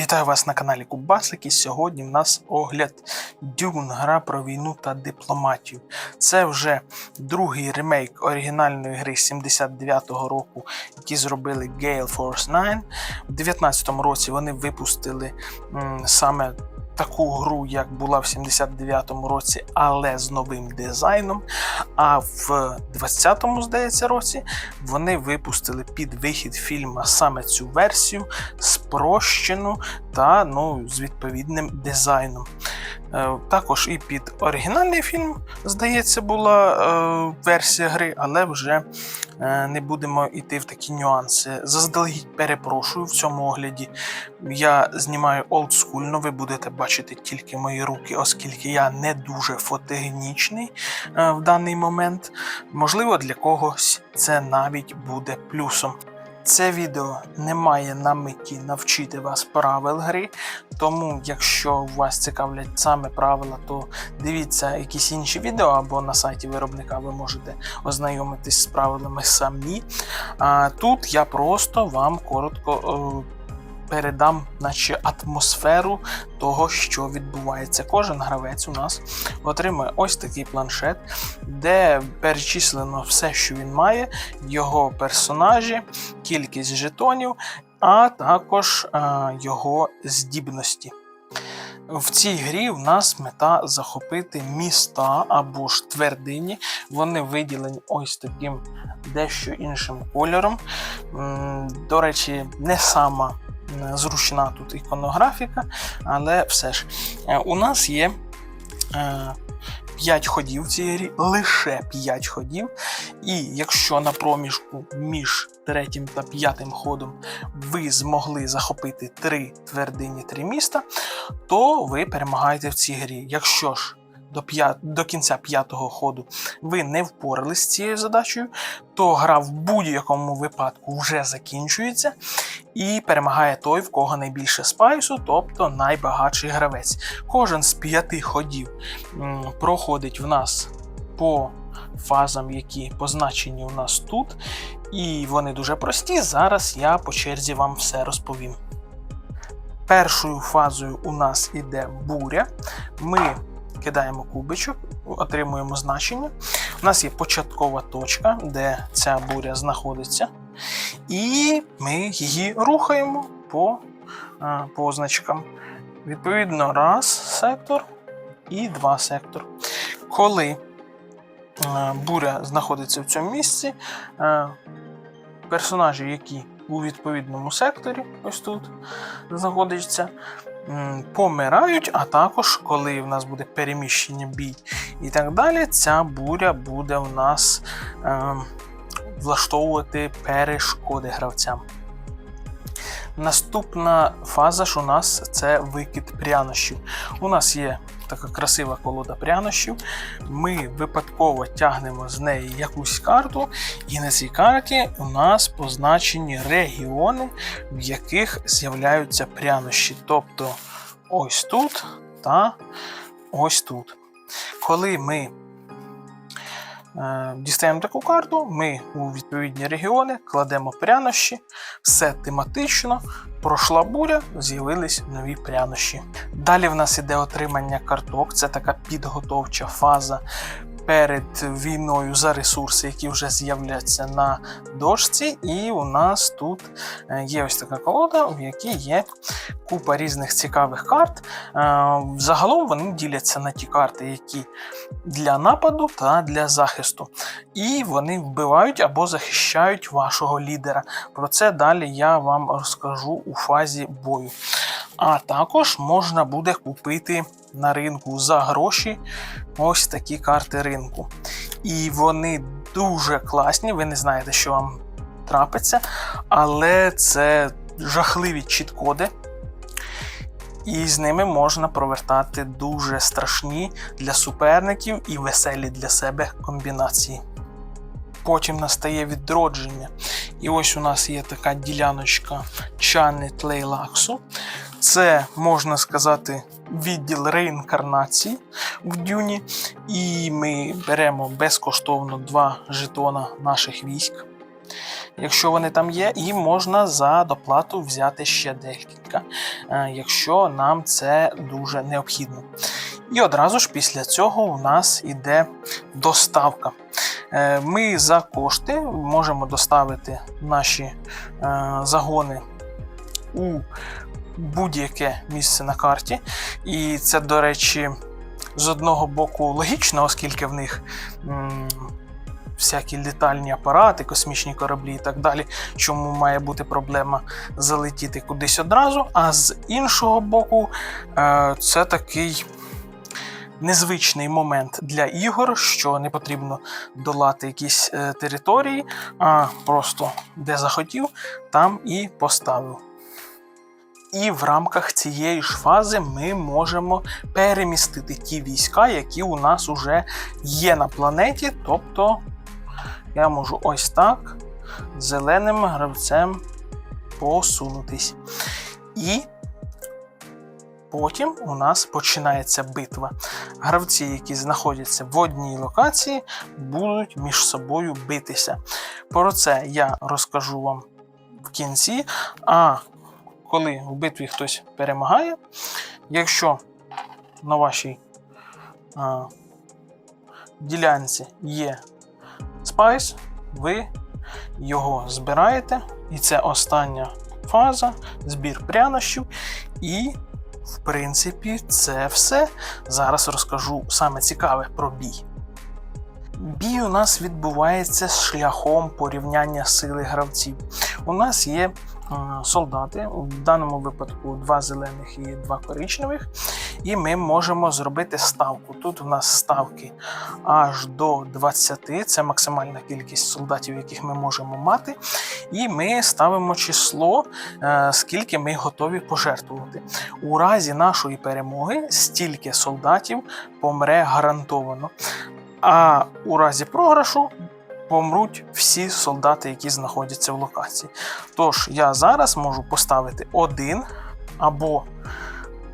Вітаю вас на каналі Кубасики. Сьогодні в нас огляд Дюн, гра про війну та дипломатію. Це вже другий ремейк оригінальної гри 79-го року, які зробили Gale Force 9. У 19-му році вони випустили м, саме таку гру, як була в 79-му році, але з новим дизайном. А в 20-му, здається, році вони випустили під вихід фільма саме цю версію, спрощену та ну, з відповідним дизайном. Е, Також і під оригінальний фільм, здається, була е, версія гри, але вже е, не будемо йти в такі нюанси. Заздалегідь перепрошую в цьому огляді. Я знімаю олдскульно, ви будете бачити тільки мої руки, оскільки я не дуже фотогенічний в даний момент. Можливо, для когось це навіть буде плюсом. Це відео не має на меті навчити вас правил гри, тому якщо вас цікавлять саме правила, то дивіться якісь інші відео або на сайті виробника ви можете ознайомитись з правилами самі. А тут я просто вам коротко. Передам наче атмосферу того, що відбувається. Кожен гравець у нас отримує ось такий планшет, де перечислено все, що він має, його персонажі, кількість жетонів, а також е, його здібності. В цій грі в нас мета захопити міста або ж твердині. Вони виділені ось таким дещо іншим кольором. До речі, не сама зручна тут іконографіка, але все ж Е, у нас є. 5 ходів в цій грі, лише 5 ходів. І якщо на проміжку між третім та п'ятим ходом ви змогли захопити 3 твердині, 3 міста, то ви перемагаєте в цій грі. Якщо ж до, п'ят... до кінця п'ятого ходу ви не впорались з цією задачею, то гра в будь-якому випадку вже закінчується і перемагає той, в кого найбільше спайсу, тобто найбагатший гравець. Кожен з п'яти ходів проходить в нас по фазам, які позначені у нас тут. І вони дуже прості. Зараз я по черзі вам все розповім. Першою фазою у нас іде буря. Ми кидаємо кубичок, отримуємо значення. У нас є початкова точка, де ця буря знаходиться. І ми її рухаємо по позначкам. Відповідно, раз сектор і два сектор. Коли е, буря знаходиться в цьому місці, е, персонажі, які у відповідному секторі, ось тут знаходяться, помирають, а також, коли в нас буде переміщення бій і так далі, ця буря буде в нас е, влаштовувати перешкоди гравцям. Наступна фаза ж у нас це викид прянощів. У нас є така красива колода прянощів. Ми випадково тягнемо з неї якусь карту, і на цій карті у нас позначені регіони, в яких з'являються прянощі. Тобто ось тут та ось тут. Коли ми Дістаємо таку карту, ми у відповідні регіони кладемо прянощі, все тематично, пройшла буря, з'явились нові прянощі. Далі в нас іде отримання карток, це така підготовча фаза перед війною за ресурси, які вже з'являться на дошці. І у нас тут е, є ось така колода, в якій є купа різних цікавих карт. Е, Загалом вони діляться на ті карти, які для нападу та для захисту. І вони вбивають або захищають вашого лідера. Про це далі я вам розкажу у фазі бою. А також можна буде купити на ринку за гроші ось такі карти ринку. І вони дуже класні, ви не знаєте, що вам трапиться, але це жахливі чіт-коди. І з ними можна провертати дуже страшні для суперників і веселі для себе комбінації. Потім настає відродження. І ось у нас є така діляночка Чани Тлейлаксу. Це, можна сказати, відділ реінкарнації в Дюні. І ми беремо безкоштовно два жетона наших військ. якщо вони там є, і можна за доплату взяти ще декілька, е, якщо нам це дуже необхідно. І одразу ж після цього у нас іде доставка. Е, Ми за кошти можемо доставити наші е, загони у будь-яке місце на карті. І це, до речі, з одного боку логічно, оскільки в них всякі літальні апарати, космічні кораблі і так далі, чому має бути проблема залетіти кудись одразу. А з іншого боку, е, це такий. Незвичний момент для ігор, що не потрібно долати якісь е, території, а просто де захотів, там і поставив. І в рамках цієї ж фази ми можемо перемістити ті війська, які у нас вже є на планеті. Тобто я можу ось так зеленим гравцем посунутись. І потім у нас починається битва. Гравці, які знаходяться в одній локації, будуть між собою битися. Про це я розкажу вам в кінці. А коли в битві хтось перемагає, якщо на вашій а, ділянці є спайс, ви його збираєте, і це остання фаза, збір прянощів. І, в принципі, це все. Зараз розкажу саме цікаве про бій. Бій у нас відбувається шляхом порівняння сили гравців. У нас є е, солдати, в даному випадку два зелених і два коричневих, і ми можемо зробити ставку. Тут у нас ставки аж до 20, це максимальна кількість солдатів, яких ми можемо мати. І ми ставимо число, е, скільки ми готові пожертвувати. У разі нашої перемоги стільки солдатів помре гарантовано. А у разі програшу помруть всі солдати, які знаходяться в локації. Тож я зараз можу поставити один або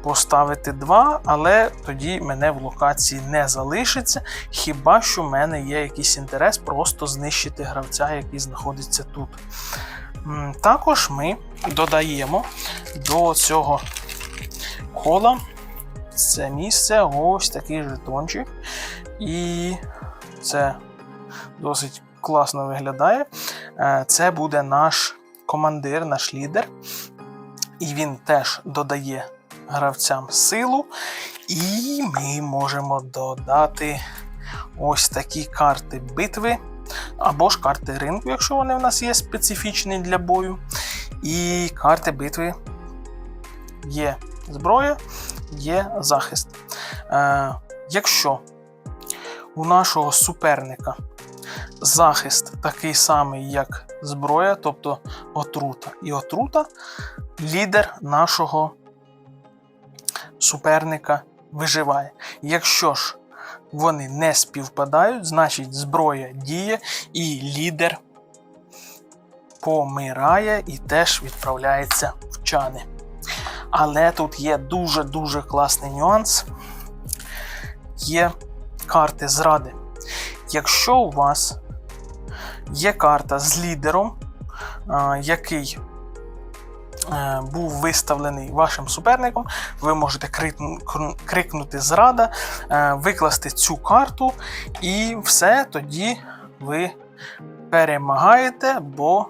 поставити два, але тоді мене в локації не залишиться. Хіба що в мене є якийсь інтерес просто знищити гравця, який знаходиться тут. Також ми додаємо до цього кола це місце ось такий жетончик. І це досить класно виглядає. Е, Це буде наш командир, наш лідер. І він теж додає гравцям силу. І ми можемо додати ось такі карти битви. Або ж карти ринку, якщо вони в нас є специфічні для бою. І карти битви є зброя, є захист. Е, Якщо у нашого суперника захист такий самий, як зброя, тобто отрута і отрута, лідер нашого суперника виживає. Якщо ж вони не співпадають, значить зброя діє і лідер помирає і теж відправляється в чани. Але тут є дуже-дуже класний нюанс. Є карти зради. Якщо у вас є карта з лідером, який е, був виставлений вашим суперником, ви можете крикнути зрада, е, викласти цю карту, і все тоді ви перемагаєте, бо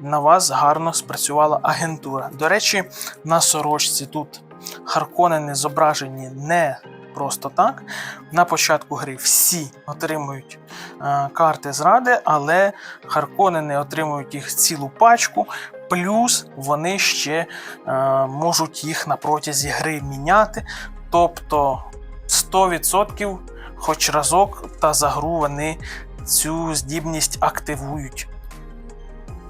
на вас гарно спрацювала агентура. До речі, на сорочці тут Харконени зображені не просто так. На початку гри всі отримують е, карти зради, але Харконени отримують їх цілу пачку. Плюс вони ще е, можуть їх на протязі гри міняти. Тобто 100% хоч разок та за гру вони цю здібність активують.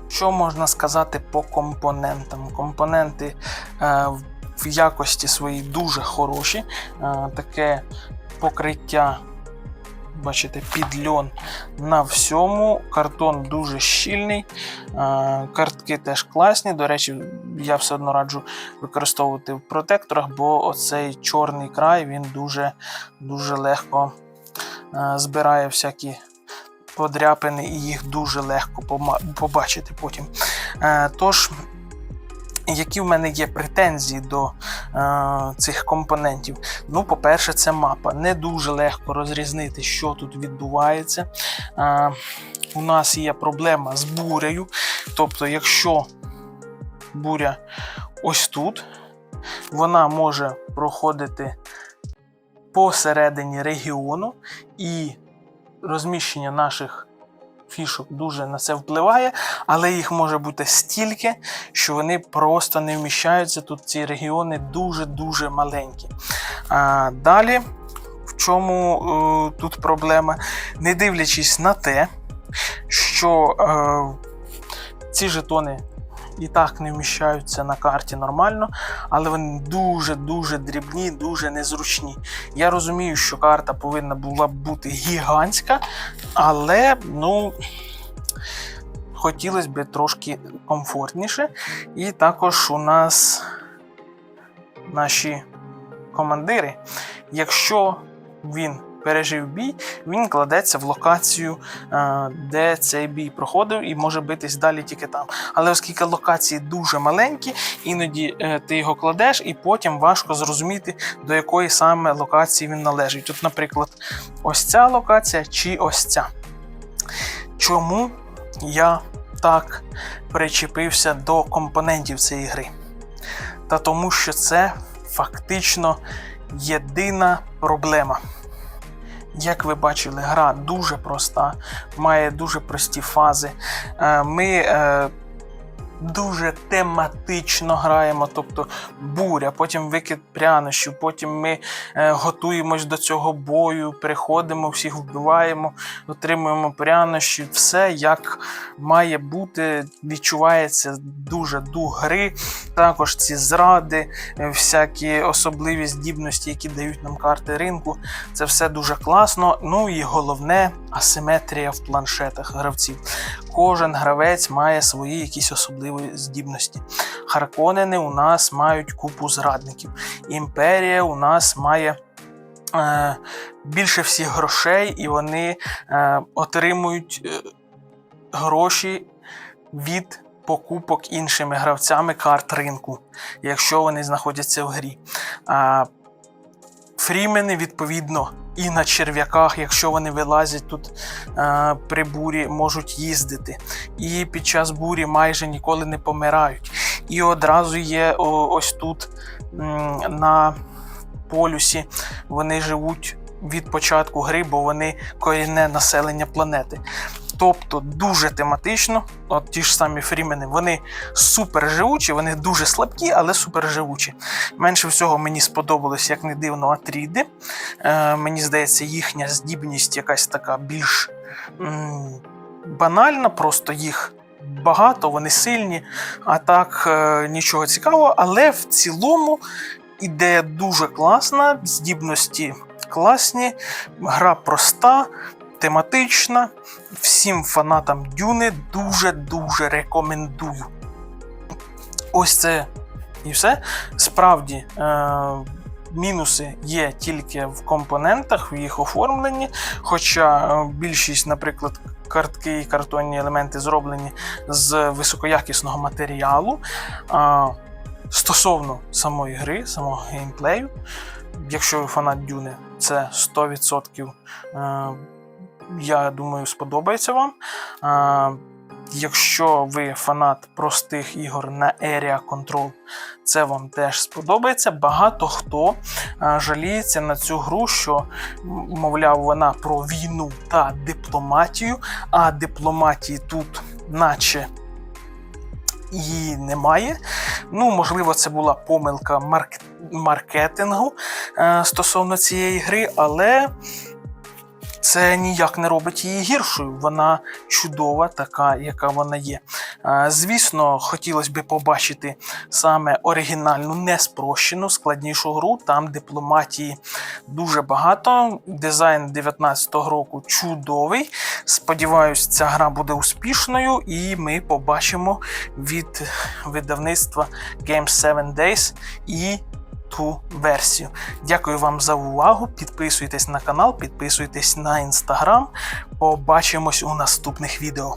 Що можна сказати по компонентам? Компоненти е, в- якості своїй дуже хороші. Е, таке покриття, бачите, під льон на всьому. Картон дуже щільний, е, картки теж класні. До речі, я все одно раджу використовувати в протекторах, бо оцей чорний край він дуже, дуже легко е, збирає всякі подряпини, і їх дуже легко побачити потім. Тож, які в мене є претензії до е, цих компонентів? Ну, по-перше, це мапа. Не дуже легко розрізнити, що тут відбувається. Е, у нас є проблема з бурею. Тобто, якщо буря ось тут, вона може проходити посередині регіону, і розміщення наших фішок дуже на це впливає, але їх може бути стільки, що вони просто не вміщаються. Тут ці регіони дуже-дуже маленькі. А, далі, в чому е, тут проблема? Не дивлячись на те, що е, ці жетони і так не вміщаються на карті нормально, але вони дуже-дуже дрібні, дуже незручні. Я розумію, що карта повинна була бути гігантська, але ну. Хотілося б трошки комфортніше. І також у нас наші командири. Якщо він пережив бій, він кладеться в локацію, е, де цей бій проходив, і може битись далі тільки там. Але оскільки локації дуже маленькі, іноді е, ти його кладеш, і потім важко зрозуміти, до якої саме локації він належить. От, наприклад, ось ця локація чи ось ця. Чому я так причепився до компонентів цієї гри? Та тому, що це фактично єдина проблема. Як ви бачили, гра дуже проста, має дуже прості фази. Е, Ми е, дуже тематично граємо, тобто буря, потім викид прянощів, потім ми е, готуємось до цього бою, приходимо, всіх вбиваємо, отримуємо прянощі. Все як має бути, відчувається дуже дух гри. Також ці зради, е, всякі особливі здібності, які дають нам карти ринку. Це все дуже класно. Ну і головне асиметрія в планшетах гравців. Кожен гравець має свої якісь особливі здібності. Харконени у нас мають купу зрадників. Імперія у нас має. е, Більше всіх грошей, і вони е, отримують е, гроші від покупок іншими гравцями карт ринку, якщо вони знаходяться в грі. А, Фрімени, відповідно, і на черв'яках, якщо вони вилазять тут е, при бурі, можуть їздити. І під час бурі майже ніколи не помирають. І одразу є о, ось тут м, на полюсі вони живуть від початку гри, бо вони корінне населення планети. Тобто дуже тематично, от ті ж самі фрімени, вони супер живучі, вони дуже слабкі, але супер живучі. Менше всього мені сподобалось, як не дивно, Атріди. Е, мені здається, їхня здібність якась така більш м, банальна, просто їх багато, вони сильні, а так е, нічого цікавого. Але в цілому ідея дуже класна, здібності класні, гра проста, тематична. Всім фанатам Дюни дуже-дуже рекомендую. Ось це і все. Справді, е, мінуси є тільки в компонентах, в їх оформленні. Хоча е, більшість, наприклад, картки і картонні елементи зроблені з високоякісного матеріалу. А, Стосовно самої гри, самого геймплею, якщо ви фанат Дюни, це 100%. Я думаю, сподобається вам. Якщо ви фанат простих ігор на Area Control, це вам теж сподобається. Багато хто жаліється на цю гру, що, мовляв, вона про війну та дипломатію, а дипломатії тут, наче її немає. Ну, можливо, це була помилка марк... маркетингу е, стосовно цієї гри, але це ніяк не робить її гіршою. Вона чудова, така, яка вона є. Звісно, хотілося б побачити саме оригінальну, неспрощену, складнішу гру. Там дипломатії дуже багато. Дизайн 19-го року чудовий. Сподіваюсь, ця гра буде успішною, і ми побачимо від видавництва Games 7 Days і ту версію. Дякую вам за увагу. Підписуйтесь на канал, підписуйтесь на інстаграм. Побачимось у наступних відео.